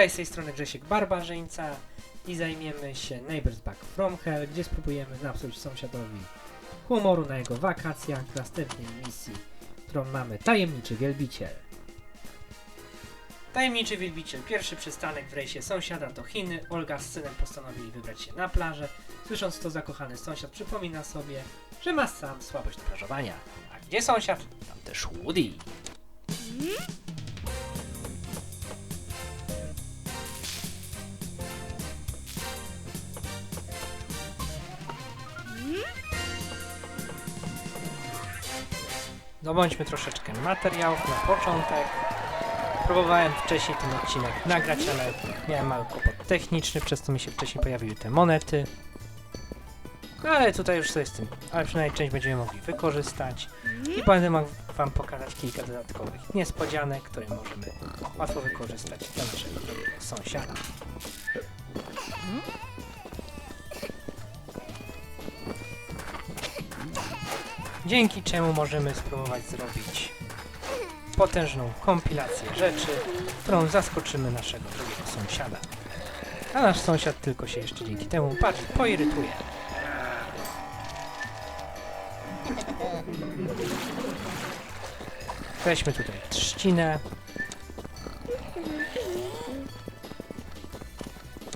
Cześć, z tej strony Grzesiek Barbarzyńca i zajmiemy się Neighbors Back From Hell, gdzie spróbujemy napsuć sąsiadowi humoru na jego wakacjach w następnej misji, którą mamy Tajemniczy Wielbiciel. Tajemniczy Wielbiciel, pierwszy przystanek w rejsie sąsiada to Chiny. Olga z synem postanowili wybrać się na plażę. Słysząc to, zakochany sąsiad przypomina sobie, że ma sam słabość do plażowania. A gdzie sąsiad? Tam też Woody. Dobądźmy troszeczkę materiałów na początek. Próbowałem wcześniej ten odcinek nagrać, ale miałem mały kłopot techniczny, przez co mi się wcześniej pojawiły te monety. No ale tutaj już sobie z tym, ale przynajmniej część będziemy mogli wykorzystać. I będę mógł wam pokazać kilka dodatkowych niespodzianek, które możemy łatwo wykorzystać dla naszego sąsiada. Dzięki czemu możemy spróbować zrobić potężną kompilację rzeczy, którą zaskoczymy naszego drugiego sąsiada. A nasz sąsiad tylko się jeszcze dzięki temu bardziej poirytuje. Weźmy tutaj trzcinę.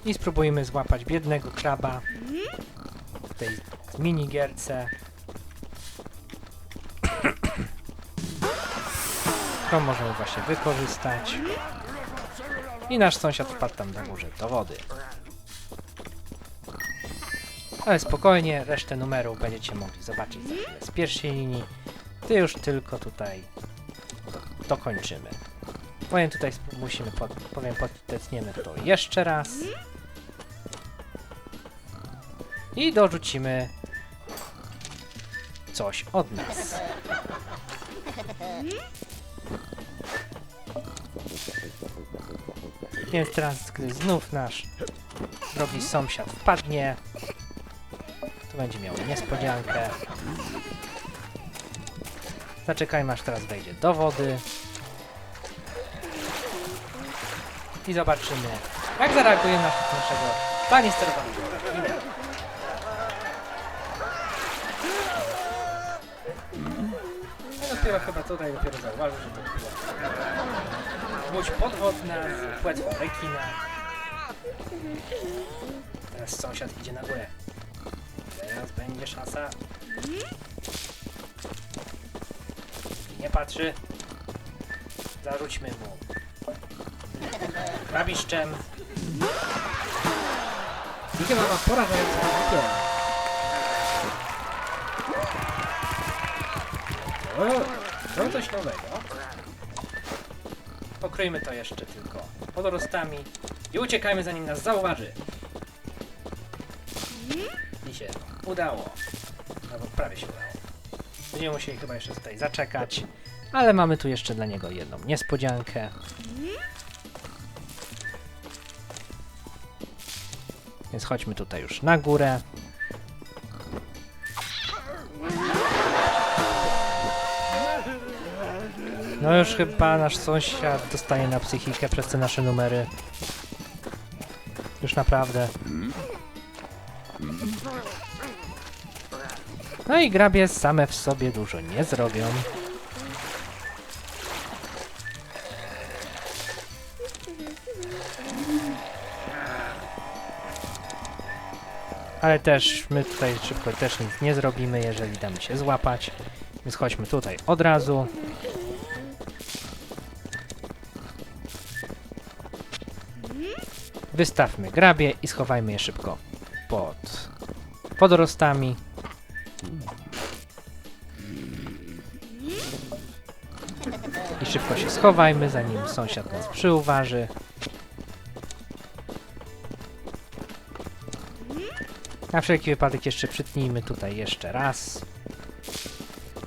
I spróbujmy złapać biednego kraba w tej minigierce. To możemy właśnie wykorzystać. I nasz sąsiad wpadł tam na górze do wody. Ale spokojnie, resztę numerów będziecie mogli zobaczyć z pierwszej linii. Ty już tylko tutaj do- dokończymy. Powiem tutaj, musimy, pod, powiem, podtecniemy to jeszcze raz. I dorzucimy coś od nas. Więc teraz, gdy znów nasz drogi sąsiad wpadnie, to będzie miał niespodziankę. Zaczekajmy aż teraz wejdzie do wody. I zobaczymy, jak zareaguje nasz, naszego panie sterowanego. No dopiero chyba tutaj dopiero zauważył, że to była łódź podwodna z płetwą rekina. Teraz sąsiad idzie na górę. Teraz będzie szansa. Nie patrzy. Zarzućmy mu. Krabiszczem. I chyba ma porażający napier. O, to coś nowego. Pokryjmy to jeszcze tylko wodorostami i uciekajmy zanim nas zauważy. I się udało. Albo prawie się udało. Będziemy musieli chyba jeszcze tutaj zaczekać. Ale mamy tu jeszcze dla niego jedną niespodziankę. Więc chodźmy tutaj już na górę. No już chyba nasz sąsiad dostanie na psychikę przez te nasze numery. Już naprawdę. No i grabie same w sobie dużo nie zrobią. Ale też my tutaj szybko też nic nie zrobimy, jeżeli damy się złapać. Więc chodźmy tutaj od razu. Wystawmy grabie i schowajmy je szybko pod wodorostami. I szybko się schowajmy, zanim sąsiad nas przyuważy. Na wszelki wypadek jeszcze przytnijmy tutaj jeszcze raz.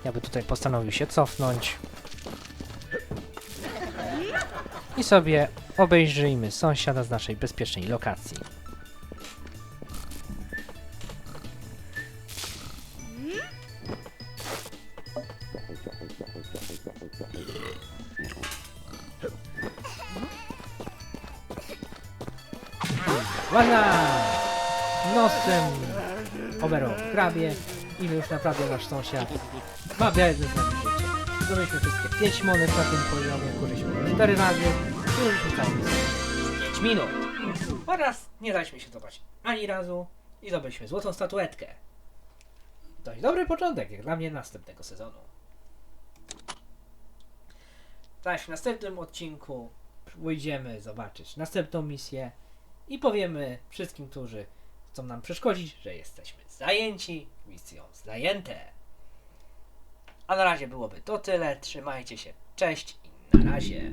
Ja by tutaj postanowił się cofnąć. I sobie obejrzyjmy sąsiada z naszej bezpiecznej lokacji. Uwaga! Nosem overall grabie i już naprawdę nasz sąsiad ma wiele z nami życie. Zdobyliśmy wszystkie 5 monet na tym poziomie, kurzyliśmy 4 razy całą misję 5 minut. Oraz nie daliśmy się zobaczyć ani razu i zdobyliśmy złotą statuetkę. Dość dobry początek, jak dla mnie, następnego sezonu. Zaś w następnym odcinku pójdziemy zobaczyć następną misję i powiemy wszystkim, którzy chcą nam przeszkodzić, że jesteśmy zajęci misją zajęte. A na razie byłoby to tyle. Trzymajcie się. Cześć i na razie.